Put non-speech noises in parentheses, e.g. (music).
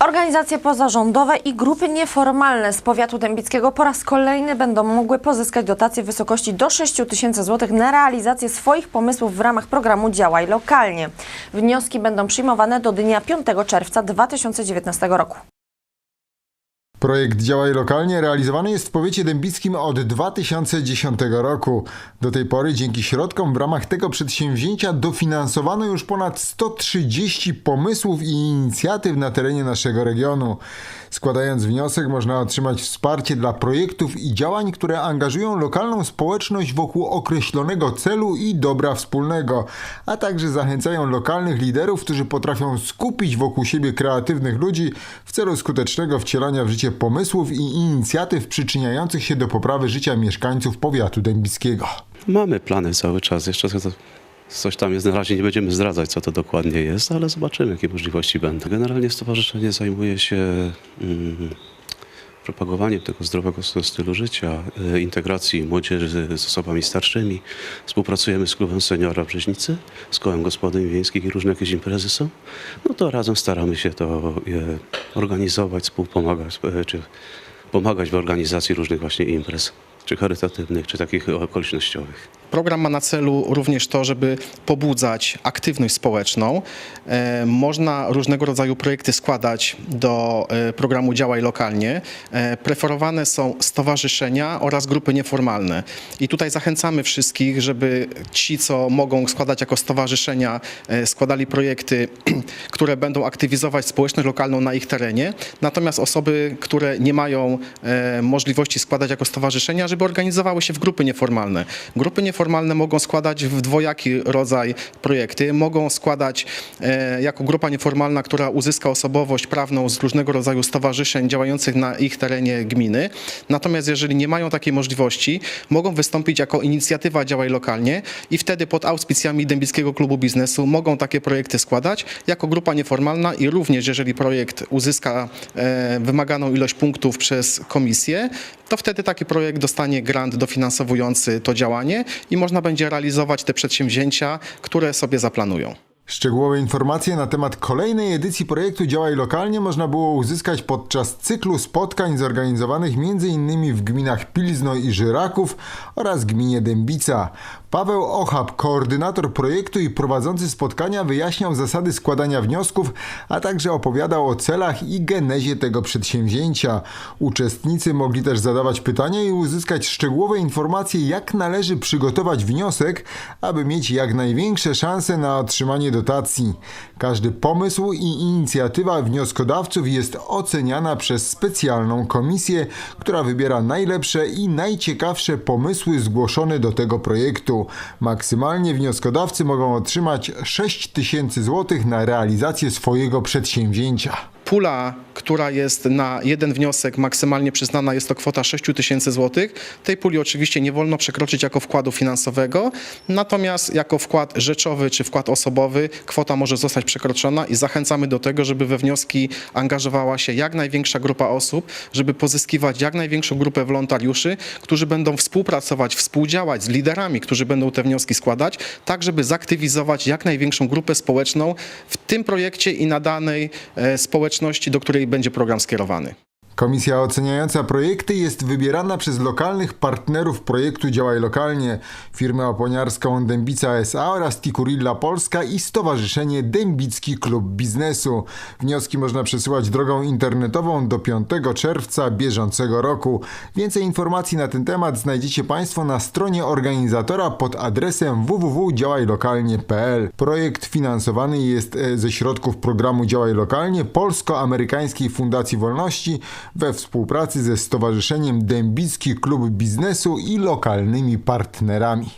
Organizacje pozarządowe i grupy nieformalne z powiatu dębickiego po raz kolejny będą mogły pozyskać dotacje w wysokości do 6 tysięcy złotych na realizację swoich pomysłów w ramach programu Działaj Lokalnie. Wnioski będą przyjmowane do dnia 5 czerwca 2019 roku. Projekt Działaj Lokalnie realizowany jest w powiecie dębickim od 2010 roku. Do tej pory dzięki środkom w ramach tego przedsięwzięcia dofinansowano już ponad 130 pomysłów i inicjatyw na terenie naszego regionu. Składając wniosek można otrzymać wsparcie dla projektów i działań, które angażują lokalną społeczność wokół określonego celu i dobra wspólnego, a także zachęcają lokalnych liderów, którzy potrafią skupić wokół siebie kreatywnych ludzi w celu skutecznego wcielania w życie pomysłów i inicjatyw przyczyniających się do poprawy życia mieszkańców powiatu dębickiego. Mamy plany cały czas. Jeszcze coś tam jest. Na razie nie będziemy zdradzać, co to dokładnie jest, ale zobaczymy, jakie możliwości będą. Generalnie stowarzyszenie zajmuje się mm, propagowaniem tego zdrowego stylu życia, y, integracji młodzieży z, osobami starszymi. Współpracujemy z klubem seniora w Brzeźnicy, z kołem gospodyń wiejskich i różne jakieś imprezy są. No to razem staramy się to y, organizować, współpomagać, y, czy pomagać w organizacji różnych właśnie imprez, czy charytatywnych, czy takich okolicznościowych. Program ma na celu również to, żeby pobudzać aktywność społeczną. E, Można różnego rodzaju projekty składać do e, programu Działaj Lokalnie. E, Preferowane są stowarzyszenia oraz grupy nieformalne. I tutaj zachęcamy wszystkich, żeby ci, co mogą składać jako stowarzyszenia, składali projekty, (clears throat) które będą aktywizować społeczność lokalną na ich terenie. Natomiast osoby, które nie mają możliwości składać jako stowarzyszenia, żeby organizowały się w grupy nieformalne. Grupy nieformalne mogą składać w dwojaki rodzaj projekty. Mogą składać e, jako grupa nieformalna, która uzyska osobowość prawną z różnego rodzaju stowarzyszeń działających na ich terenie gminy. Natomiast jeżeli nie mają takiej możliwości, mogą wystąpić jako inicjatywa Działaj Lokalnie i wtedy pod auspicjami Dębickiego Klubu Biznesu mogą takie projekty składać jako grupa nieformalna i również jeżeli projekt uzyska e, wymaganą ilość punktów przez komisję, to wtedy taki projekt dostanie grant dofinansowujący to działanie i można będzie realizować te przedsięwzięcia, które sobie zaplanują. Szczegółowe informacje na temat kolejnej edycji projektu Działaj Lokalnie można było uzyskać podczas cyklu spotkań zorganizowanych m.in. w gminach Pilzno i Żyraków oraz gminie Dębica. Paweł Ochab, koordynator projektu i prowadzący spotkania, wyjaśniał zasady składania wniosków, a także opowiadał o celach i genezie tego przedsięwzięcia. Uczestnicy mogli też zadawać pytania i uzyskać szczegółowe informacje, jak należy przygotować wniosek, aby mieć jak największe szanse na otrzymanie dotacji. Każdy pomysł i inicjatywa wnioskodawców jest oceniana przez specjalną komisję, która wybiera najlepsze i najciekawsze pomysły zgłoszone do tego projektu. Maksymalnie wnioskodawcy mogą otrzymać 6 tysięcy złotych na realizację swojego przedsięwzięcia. Pula, która jest na jeden wniosek maksymalnie przyznana, jest to kwota 6 tysięcy złotych. Tej puli oczywiście nie wolno przekroczyć jako wkładu finansowego, natomiast jako wkład rzeczowy czy wkład osobowy kwota może zostać przekroczona i zachęcamy do tego, żeby we wnioski angażowała się jak największa grupa osób, żeby pozyskiwać jak największą grupę wolontariuszy, którzy będą współpracować, współdziałać z liderami, którzy będą te wnioski składać, tak żeby zaktywizować jak największą grupę społeczną w tym projekcie i na danej e, do której będzie program skierowany. Komisja oceniająca projekty jest wybierana przez lokalnych partnerów projektu Działaj Lokalnie, firmę oponiarską Dębica S.A. oraz Tikurilla Polska i Stowarzyszenie Dębicki Klub Biznesu. Wnioski można przesyłać drogą internetową do 5 czerwca bieżącego roku. Więcej informacji na ten temat znajdziecie Państwo na stronie organizatora pod adresem www.działajlokalnie.pl. Projekt finansowany jest e, ze środków programu Działaj Lokalnie Polsko-Amerykańskiej Fundacji Wolności we współpracy ze Stowarzyszeniem Dębicki Klub Biznesu i lokalnymi partnerami.